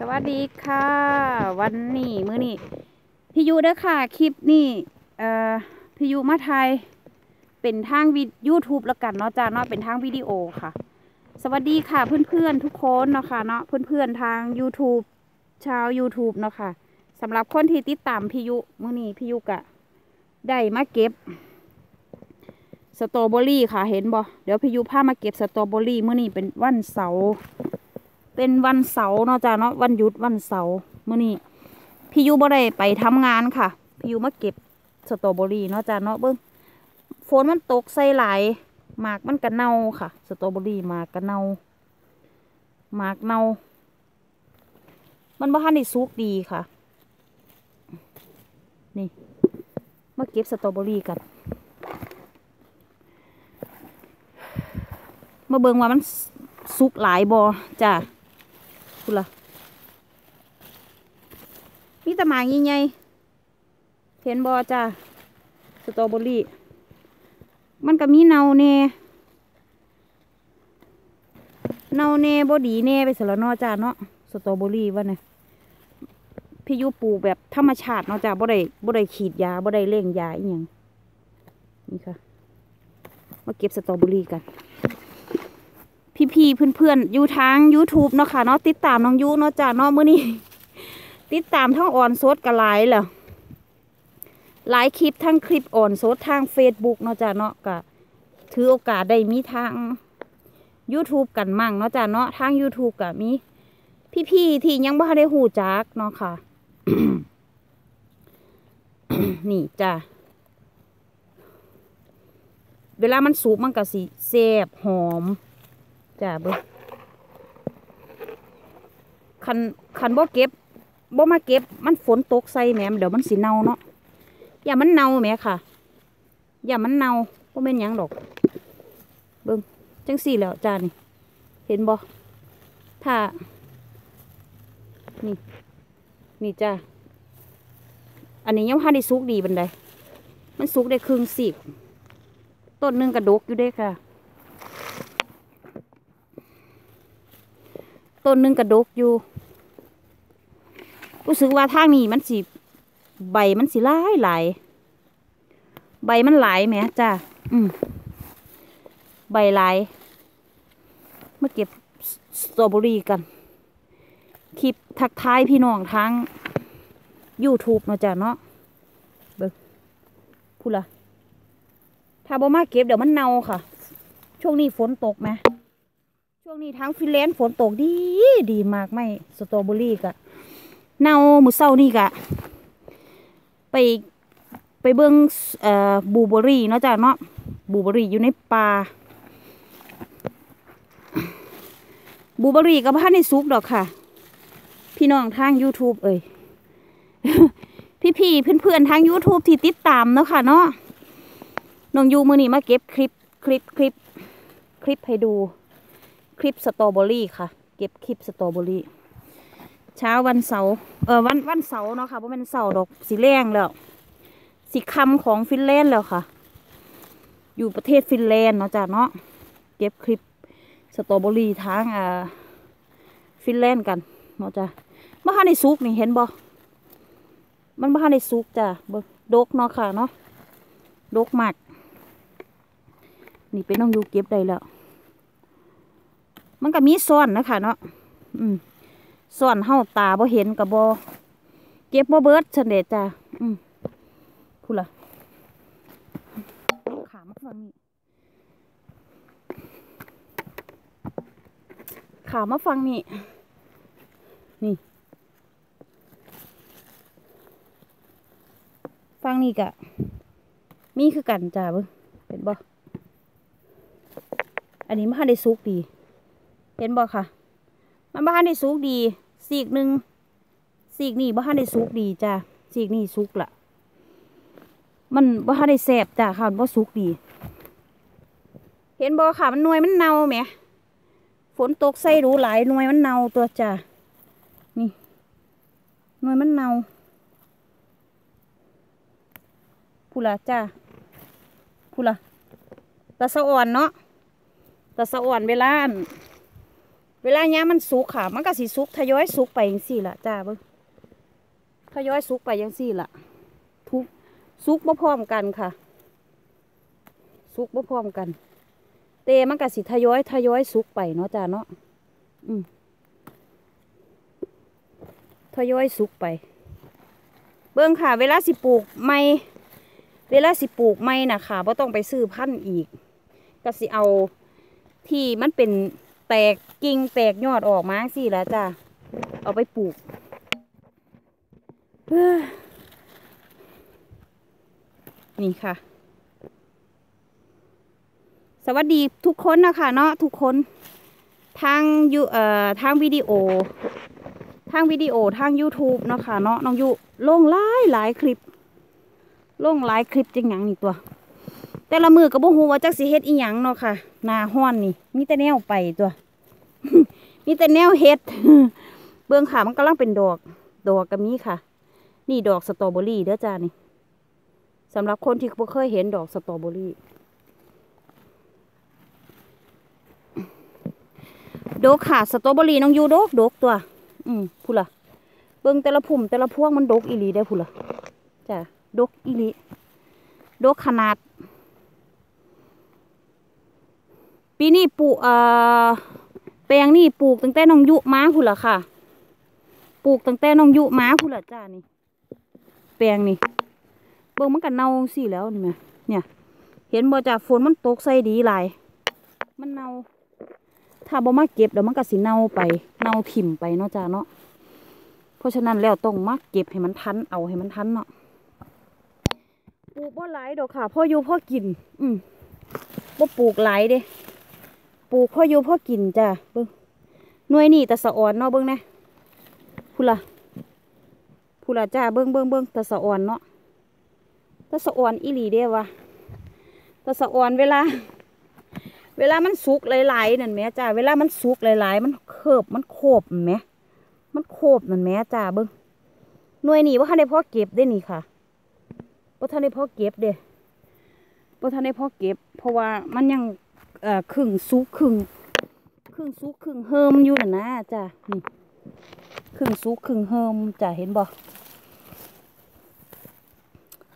สวัสดีค่ะ วันนี้มื้อนี้พี่ยูเด้อค่ะ คลิปนี้เอ่อพี่ยูมาไทย เป็นทางวิด YouTube แล้วกันเนาะจ้าเนาะเป็นทางวิดีโอค่ะ สวัสดีค่ะเพื่อนๆทุกคนเนาะค่ะเนาะเพื่อนๆทาง YouTube ชาว YouTube เนาะค่ะสำหรับคนที่ติดตามพี่ยุมื้อนี้พี่ยุกะได้มาเก็บสตรอเบอรี่ค่ะเห็นบ่เดี๋ยวพี่ยุพามาเก็บสตรอเบอรี่มื้อนี้เป็นวันเสาร์ เป็นวันเสาร์เนาะจ้าเนาะวันหยุดวันเสาร์มื้อนี้พี่ยุบ่ได้ไปทำงานค่ะ พี่ยุมาเก็บสตรอเบอรี่เนาะจ้าเนาะเบิ่งฝนมันตกใส่หลายหมากมันกระเน่าค่ะ สตรอเบอรี่หมากกระเน่าหมากเน่า มันบ่ทันได้สุกดีค่ะ นี่มาเก็บสตรอเบอรี่กันมาเบิ่งว่ามันสุกหลายบอจ้ะ คุณล่ะมีตะหมากใหญ่ๆเห็นบอจ้ะสตรอเบอรี่ มันก็มีเนาแน่เนาแน่บอดีแน่ไปสละนอจ้าเนาะสตรอเบอรี่ว่าเนี่ยพี่ยุปลูกแบบธรรมชาติเนาะจ้าบ่ได้บ่ได้ขีดยาบ่ได้เล่งยาอีหยังนี่ค่ะ มาเก็บสตรอเบอรี่กัน พี่ๆเพื่อนๆอยู่ทาง YouTube เนาะค่ะเนาะติดตามน้องยูเนาะจ้าเนาะมื้อนี้ ติดตามทั้งออนโซดกับไลน์เหรอหลายคลิปทั้งคลิปอ่อนโซดทาง Facebook เนาะจ้าเนาะก็ถือโอกาสได้มีทาง YouTube กันมั่งเนาะจ้าเนาะทาง YouTube ก็มี พี่ๆที่ยังบ่ทันได้หูจักเนาะค่ะ นี่จ้าเวลามันสุกมันก็สิแซ่บหอม จ้าเบิ่งคันคันบ่เก็บบ่มาเก็บ มันฝนตกใส่แหมเดี๋ยวมันสิเน่าเนาะอย่ามันเน่าแหมค่ะ อย่ามันเน่าบ่แม่นยังดอก เบิ่งจังสี่แล้วจ้านี่ เห็นบ่ถ้า นี่ นี่จ้าอันนี้ยังพันได้สุกดีบันไดมันสุกได้ครึ่งสิบต้นหนึ่งกระดกอยู่เด้ค่ะ ต้นหนึ่งกระดกอยู่รู้สึกว่าทางนี้มันสิใบมันสิหลายหลายใบมันหลายแหมจ้าอืมใบหลายมาเก็บสตรอเบอรี่กัน คลิปทักทายพี่น้องทั้ง YouTube นาะจ้ะเนาะเบิ่งพูดละถ้าบ่มาเก็บเดี๋ยวมันเน่าค่ะ ช่วงนี้ฝนตกไหม ช่วงนี้ทั้งฟินแลนด์ฝนตกดีดีมากไม่สตรอเบอรี่กะเน่ามือเศร้านี่กะ ไปไปเบิ้งเอ่อบูเบอรี่เนาะจ้ะเนาะบูเบอรี่อยู่ในป่าบูเบอรี่ก็พันในซุกดอกค่ะ พี่น้องทาง YouTube เอ่ยพี่ๆเพื่อนๆทาง YouTube ที่ติดตามเนาะค่ะเนาะน้องยูมือนี้มาเก็บคลิปคลิปคลิปคลิปให้ดู คลิปสตรอเบอรี่ค่ะ เก็บคลิปสตรอเบอรี่เช้าวันเสาร์เออวันวันเสาร์เนาะค่ะเพราะเป็นเสาร์ดอกสีแรงแล้วสีคำของฟินแลนด์แล้วค่ะ อยู่ประเทศฟินแลนด์เนาะจ้ะเนาะเก็บคลิปสตรอเบอรี่ทางอ่าฟินแลนด์กันเนาะจ้ะบ้านในซุกนี่เห็นบ่มันบ้านในซุกจ้ะเบิกดกเนาะค่ะเนาะดกมากนี่เป็นน้องยูเก็บได้แล้ว มันก็มีซ่อนนะคะเนาะอืมซ่อนเฮาตาบ่เห็นกับบ่เก็บบ่เบิดฉันเดจ้ะอืมพูดละขามาฟังนี่ขามาฟังนี่นี่ฟังนี่กะมีคือกันจ้าเบิ่งเป็นบ่อันนี้มันได้สุกดี เห็นบ่ค่ะ มันบ้านได้สุกดีสีกหนึ่งสีกนี่บ้านได้สุกดีจ้าสีกนี่สุกละมันบ้านได้แสบจ้าค่ะมันบ่สุกดี เห็นบ่ค่ะมันหน่วยมันเน่าไหมฝนตกใส่รูหลายหน่วยมันเน่าตัวจ้านี่หน่วยมันเน่าพูละจ้าพูละตาสะอ่อนเนาะตาสะอ่อนเวลาน เวลาเนี้ยมันสุกค่ะ มันก็สิสุกทยอยสุกไปอย่างสี่ละจ้าเบิ้งทยอยสุกไปย่างสี่ละทุกสุกบ่พร้อมกันค่ะ สุกบ่พร้อมกัน เตมันก็สิทยอยทยอยสุกไปเนาะจ้าเนาะอืมทยอยสุกไป เบิ้งค่ะ เวลาสิปลูกไม่เวลาสิปลูกไม่น่ะค่ะบ่ต้องไปซื้อพันธุ์อีก ก็สิเอาที่มันเป็น แตกกิ่งแตกยอดออกมาสิแล้วจ้ะ เอาไปปลูกนี่ค่ะ สวัสดีทุกคนนะคะเนาะทุกคน ทางยูเอ่อทางวิดีโอ ทางวิดีโอทาง YouTube เนาะค่ะเนาะน้องยูลงหลายหลายคลิปลงหลายคลิปจังหยังนี่ตัว แต่ละมือก็บ่ฮู้ว่าจักสิเฮ็ดอีหยังเนาะค่ะ นาฮ้อนนี่ มีแต่แนวไปตัว มีแต่แนวเฮ็ด เบื้องขามันกำลังเป็นดอก ดอกก็มีค่ะ นี่ดอกสตรอเบอรี่เด้อจ้านี่สำหรับคนที่บ่เคยเห็นดอกสตรอเบอรี่ ดกค่ะสตรอเบอรี่น้องยูดกดกตัว อืมพูดล่ะเบิ่งแต่ละพุ่มแต่ละพวงมันดกอีหลีได้พูดล่ะจ้ะดกอีหลีดกขนาด ปีนี้ปลูกเอ่อแปลงนี่ปลูกตั้งแต่น้องยุม้าพุ่นละค่ะ ปลูกตั้งแต่น้องยุม้าพุ่นละจ้านี่ แปลงนี่เบิ่งมันกันเน่าสิแล้วนี่แหมเนี่ย เห็นบ่จ้าฝนมันตกใส่ดีหลาย มันเน่า ถ้าบ่มาเก็บเดี๋ยวมันก็สิเน่าไป เน่าถิ่มไปเนาะจ้าเนาะ เพราะฉะนั้นแล้วต้องมาเก็บให้มันทัน เอาให้มันทันเนาะ ปลูกบ่หลายดอกค่ะ พ่ออยู่พ่อกิน อืมบ่ปลูกหลายเด้ ปลูกพ่ออยู่พ่อกินจ้ะเบิ้งหน่วยนี่แต่สะอ่อนเนาะเบิ้งนะพูละพูละจ้าเบิ้งเบิ้งเบิ้งแต่สะอ่อนเนาะแต่สะอ่อนอีหลีเด้วะแต่สะอ่อนเวลา เวลามันสุกหลายๆนั่นแหม่จ้าเวลามันสุกหลายๆ มันเคิบมันโคบนั่มันโคบนั่นแหม่จ้าเบิ้งหน่วยนี่ว่าทันได้พ่อเก็บได้นี่ค่ะว่าทันได้พ่อเก็บเด้ว่าทันได้พ่อเก็บ เพราะว่ามันยัง เอ่อครึ่งซุกครึ่งครึ่งซุกครึ่งเฮิมอยู่น่ะนะจ้ะนี่ครึ่งซุกครึ่งเฮิมจ้ะเห็นบ่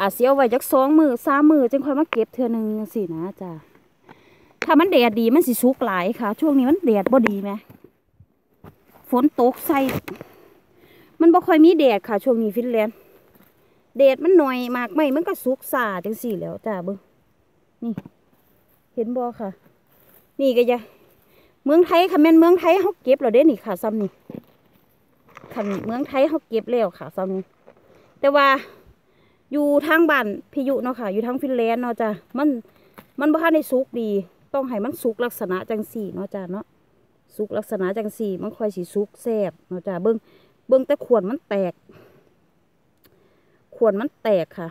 อาเสียวไว้จักสองมือสามมือจึงค่อยมาเก็บเทือหนึงสินะจ้ะถ้ามันแดดดีมันสิสุกหลายค่ะ ช่วงนี้มันแดดบ่ดีไหมฝนตกใส่มันบ่ค่อยมีแดดค่ะ ช่วงนี้ฟินแลนด์แดดมันหน่อยมากไหมมันก็สุกสาจังสี่แล้วจ้ะเบิ่งนี่ เห็นบ่ค่ะ นี่ก็จะเมืองไทยค่ะแม่นเมืองไทยเขาเก็บแล้วเด้นี่ค่ะซ้ำนี่คันเมืองไทยเขาเก็บแล้วค่ะซ้ำนี่แต่ว่าอยู่ทางบ้านพิยุเนาะค่ะ อยู่ทางฟินแลนด์เนาะจ้ะมันมันบ่ทันได้สุกดี ต้องให้มันสุกลักษณะจังสี่เนาะจ้ะเนาะสุกลักษณะจังสี่ มันค่อยสิสุกแซ่บเนาะจ้ะเบิ่งเบิ่งแต่ขวดมันแตก ขวดมันแตกค่ะ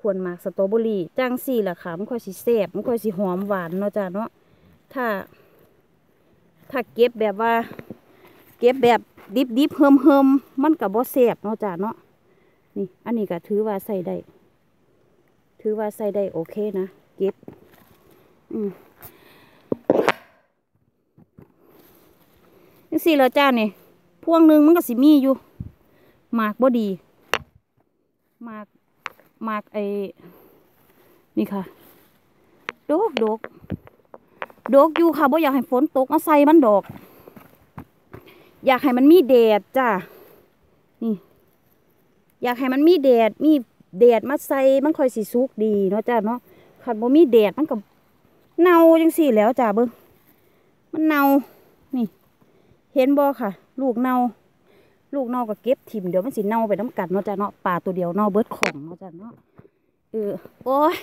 ควรหมากสตรอเบอรี่จังสี่ล่ะค่ะมันค่อยสิแซ่บมันค่อยสิหอมหวานเนาะจ้ะเนาะถ้า ถ้าเก็บแบบว่า เก็บแบบดิบดิบๆเฮิมเฮิมๆมันกับบ่แซ่บเนาะจ้ะเนาะนี่ อันนี้ก็ถือว่าใส่ได้ถือว่าใส่ได้โอเคนะเก็บอืมจังสี่แล้วจ้านี่พวงหนึ่งมันก็สิมีอยู่หมากบ่ดีหมาก มากไอ้นี่ค่ะดกดกดกอยู่ค่ะบ่อยากให้ฝนตกมาใส่มันดอก อยากให้มันมีแดดจ้านี่ อยากให้มันมีแดดมีแดดมาใส่มันค่อยสิสุกดีเนาะจ้าเนาะขันบ่มีแดดมันก็เน่าจังสี่แล้วจ้าเบิ้งมันเน่านี่ เห็นบ่ค่ะ ลูกเน่า ลูกเน่าก็เก็บถิ่มเดี๋ยวมันสิเน่าไปน้ำกัดเนาะจ้ะเนาะปลาตัวเดียวเน่าเบิดของเนาะจ้ะเนาะเออโอ้ย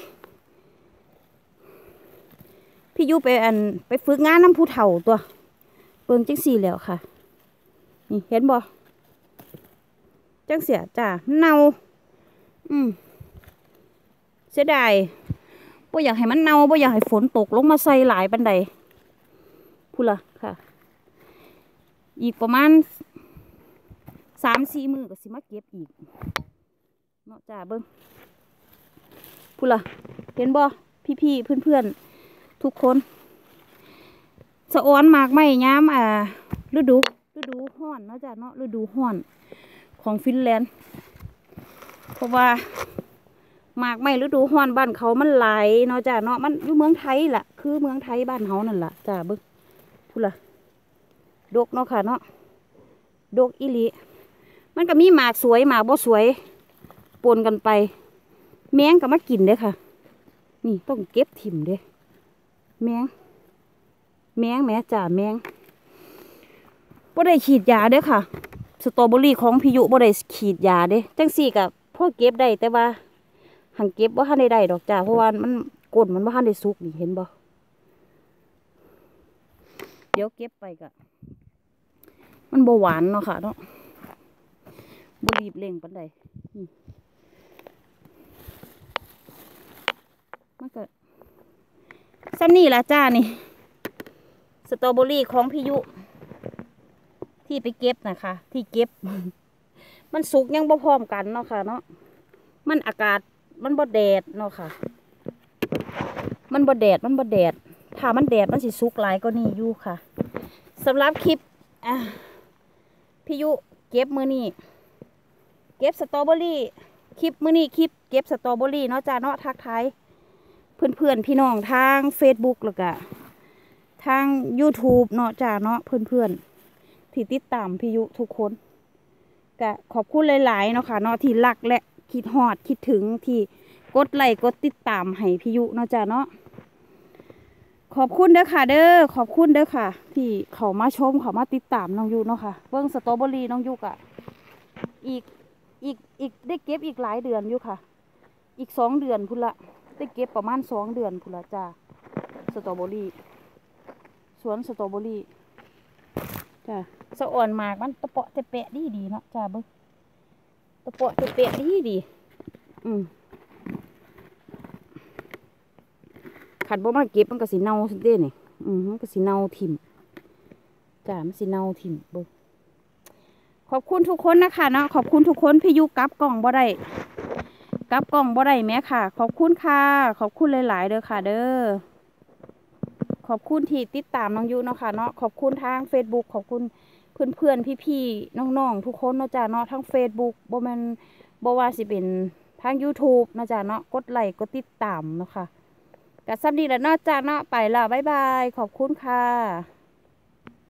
พี่ยูไปอันไปฝึกงานน้ำผู้เฒ่าตัวเบิ่งจังสี่แล้วค่ะ นี่เห็นบ่จังเสียจ้ะเน่าอืมเสียดายบ่อยากให้มันเน่าบ่อยากให้ฝนตกลงมาใส่หลายปันใดพูดละค่ะ อีกประมาณ สามสี่มือก็สิมาเก็บอีกเนาะจ้าเบิ้งพูดล่ะเห็นบ่พี่ๆเพื่อนๆทุกคนสะอ้อนมากไม้ย้ำอ่าฤดูฤดูห้อนเนาะจ้ะเนาะฤดูห้อนของฟินแลนด์เพราะว่าหมากไม้ฤดูห้อนบ้านเขามันไหลเนาะจ้ะเนาะมันอยู่เมืองไทยล่ะคือเมืองไทยบ้านเฮานั่นล่ะจ้ะเบิ่งพูดล่ะดกเนาะค่ะเนาะดกอีหลี มันก็มีหมากสวยหมากบ่สวยปนกันไป แมงก็มากินเด้ค่ะ นี่ต้องเก็บถิ่มเด้แมง แมงแม่จ่าแมงบ่ได้ฉีดยาเด้ค่ะ สตรอเบอรี่ของพิยุบ่ได้ฉีดยาเด้จังสี่กับพ่อเก็บได้แต่ว่าหังเก็บบ่ทันได้ได้ดอกจ้าเพราะว่ามันก้นมันบ่ทันได้สุกนี่เห็นบ่เดี๋ยวเก็บไปก็มันบ่หวานเนาะค่ะเนาะ บรีบเร่งปานใดมันก็ซ้ำนี่ละจ้านี่ สตรอเบอรี่ของพิยุ ที่ไปเก็บนะคะ ที่เก็บ มันสุกยังบ่พร้อมกันเนาะค่ะเนาะ มันอากาศมันบ่แดดเนาะค่ะ มันบ่แดด มันบ่แดด ถ้ามันแดดมันสิสุกหลายก็นี่อยู่ค่ะสำหรับคลิปอะพิยุเก็บมือนี่ เก็บสตรอเบอรี่คลิปมือนี่คลิปเก็บสตรอเบอรี่เนาะจ้าเนาะทักทายเพื่อนๆพี่น้องทาง Facebook แล้วก็ทาง YouTube เนาะจ้าเนาะเพื่อนๆที่ติดตามพี่ยุทุกคนก็ขอบคุณหลายๆเนาะค่ะเนาะที่รักและคิดฮอดคิดถึงที่กดไลค์กดติดตามให้พี่ยุเนาะจ้าเนาะขอบคุณเด้อค่ะ เด้อขอบคุณเด้อค่ะ ที่เขามาชมเขามาติดตามน้องยุเนาะค่ะเบิ้งสตรอเบอรี่น้องยุกอะอีก อีกอีกได้เก็บอีกหลายเดือนอยู่ค่ะ อีกสองเดือนพุ่นละได้เก็บประมาณสองเดือนพุ่นละจ้าสตรอเบอรี่สวนสตรอเบอรี่จ้ะสะอ่อนมากมันตะเปาะตะเปะดีดีเนาะจ้าเบิ้งตะเปาะตะเปะดีดีอืมขันบ่มาเก็บมันก็สิเน่าสิเด้นี่อืมมันก็สิเน่าถิ่มจ้ามันสิเน่าถิ่มเบิ้ง ขอบคุณทุกคนนะคะเนาะขอบคุณทุกคนพี่ยุกับกล่องบ่ได้กับกล่องบ่ได้แม่ค่ะ ขอบคุณค่ะ ขอบคุณหลาย ๆ เด้อค่ะ เด้อขอบคุณที่ติดตามน้องยูเนาะค่ะเนาะขอบคุณทาง Facebook ขอบคุณเพื่อนเพื่อนพี่พี่ๆน้องๆทุกคนเนาะจ้าเนาะทั้ง Facebook บ่แม่นบ่ว่าสิเป็นทาง YouTube เนาะจ้าเนาะกดไลค์กดติดตามเนาะค่ะกะซับดีแล้วเนาะจ้าเนาะไปและบ๊ายบาย ขอบคุณค่ะ